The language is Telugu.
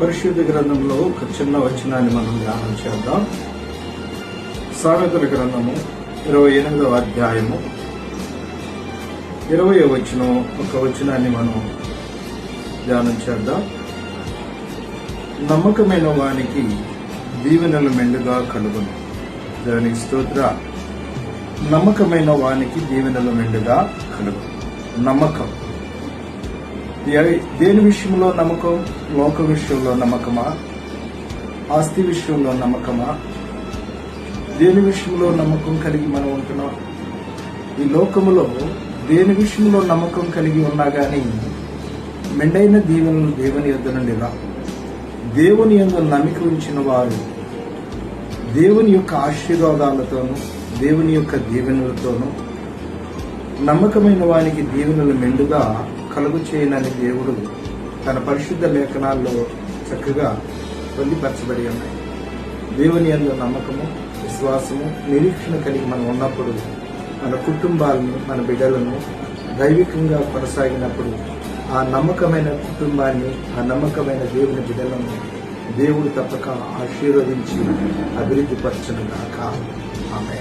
పరిశుద్ధ గ్రంథంలో ఒక చిన్న వచనాన్ని మనం ధ్యానం చేద్దాం. సామెతల గ్రంథము ఇరవై ఎనిమిదవ అధ్యాయము. ఇరవై వచనం ఒక వచనాన్ని మనం ధ్యానం చేద్దాం. నమ్మకమైన వానికి దీవెనలు మెండుగా కలుగును. దానికి స్తోత్ర. నమ్మకమైన వానికి దీవెనలు మెండుగా కలుగును. నమ్మకం. దేని విషయంలో నమ్మకం? లోక విషయంలో నమ్మకమా? ఆస్తి విషయంలో నమ్మకమా? దేని విషయంలో నమ్మకం కలిగి మనం ఉంటున్నాం? ఈ లోకములో దేని విషయంలో నమ్మకం కలిగి ఉన్నా కానీ మెండైన దీవెనలు దేవుని యొద్ద నుండి రా. దేవుని యొక్క నమ్మిక ఉంచిన వారు దేవుని యొక్క ఆశీర్వాదాలతోనూ దేవుని యొక్క దీవెనలతోనూ నమ్మకమైన వానికి దీవెనలు మెండుగా కలుగు చేయనని దేవుడు తన పరిశుద్ధ లేఖనాల్లో చక్కగా పొందిపరచబడి ఉన్నాయి. దేవుని అందు నమ్మకము విశ్వాసము నిరీక్షణ కలిగి మనం ఉన్నప్పుడు మన కుటుంబాలను మన బిడ్డలను దైవికంగా కొనసాగినప్పుడు ఆ నమ్మకమైన కుటుంబాన్ని ఆ నమ్మకమైన దేవుని బిడ్డలను దేవుడు తప్పక ఆశీర్వదించి అభివృద్ధి పరచను గాక ఆమె